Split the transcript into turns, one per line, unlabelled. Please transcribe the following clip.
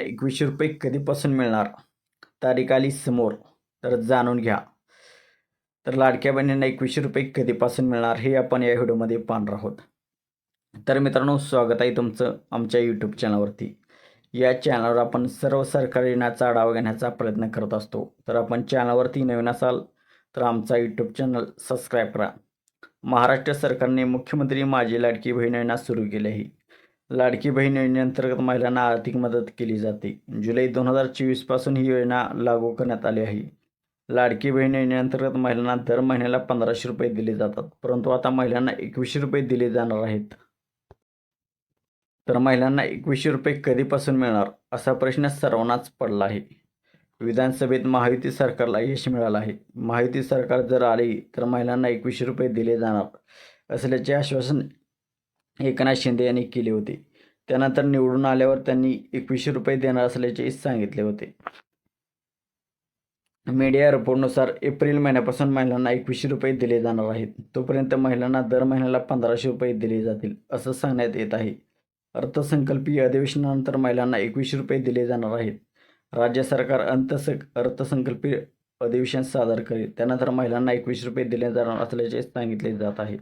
एकवीसशे रुपये कधीपासून मिळणार? तारीख आली समोर तर जाणून घ्या. तर लाडक्या बहिणींना एकवीसशे रुपये कधीपासून मिळणार हे आपण या व्हिडिओमध्ये पाहणार आहोत. तर मित्रांनो स्वागत आहे तुमचं आमच्या यूट्यूब चॅनलवरती. या चॅनलवर आपण सर्व सरकारी योजनाचा आढावा घेण्याचा प्रयत्न करत असतो. तर आपण चॅनलवरती नवीन असाल तर आमचा यूट्यूब चॅनल सबस्क्राईब करा. महाराष्ट्र सरकारने मुख्यमंत्री माझी लाडकी बहीण योजना सुरू केली आहे. लाडकी बहीण योजनेअंतर्गत महिलांना आर्थिक मदत केली जाते. जुलै दोन हजार चोवीसपासून ही योजना लागू करण्यात आली आहे. लाडकी बहीण योजनेअंतर्गत महिलांना दर महिन्याला पंधराशे रुपये दिले जातात परंतु आता महिलांना एकवीसशे रुपये दिले जाणार आहेत. तर महिलांना एकवीसशे रुपये कधीपासून मिळणार असा प्रश्न सर्वांनाच पडला आहे. विधानसभेत महायुती सरकारला यश मिळालं आहे. महायुती सरकार जर आली तर महिलांना एकवीसशे रुपये दिले जाणार असल्याचे आश्वासन एकनाथ शिंदे यांनी केले होते. त्यानंतर निवडून आल्यावर त्यांनी एकवीसशे रुपये देणार असल्याचे सांगितले होते. मीडिया रिपोर्टनुसार एप्रिल महिन्यापासून महिलांना एकवीसशे रुपये दिले जाणार आहेत. तोपर्यंत महिलांना दर महिन्याला पंधराशे रुपये दिले जातील असं सांगण्यात येत आहे. अर्थसंकल्पीय अधिवेशनानंतर महिलांना एकवीसशे रुपये दिले जाणार आहेत. राज्य सरकार अंतस अर्थसंकल्पीय अधिवेशन सादर करेल. त्यानंतर महिलांना एकवीस रुपये दिले जाणार असल्याचे सांगितले जात आहे.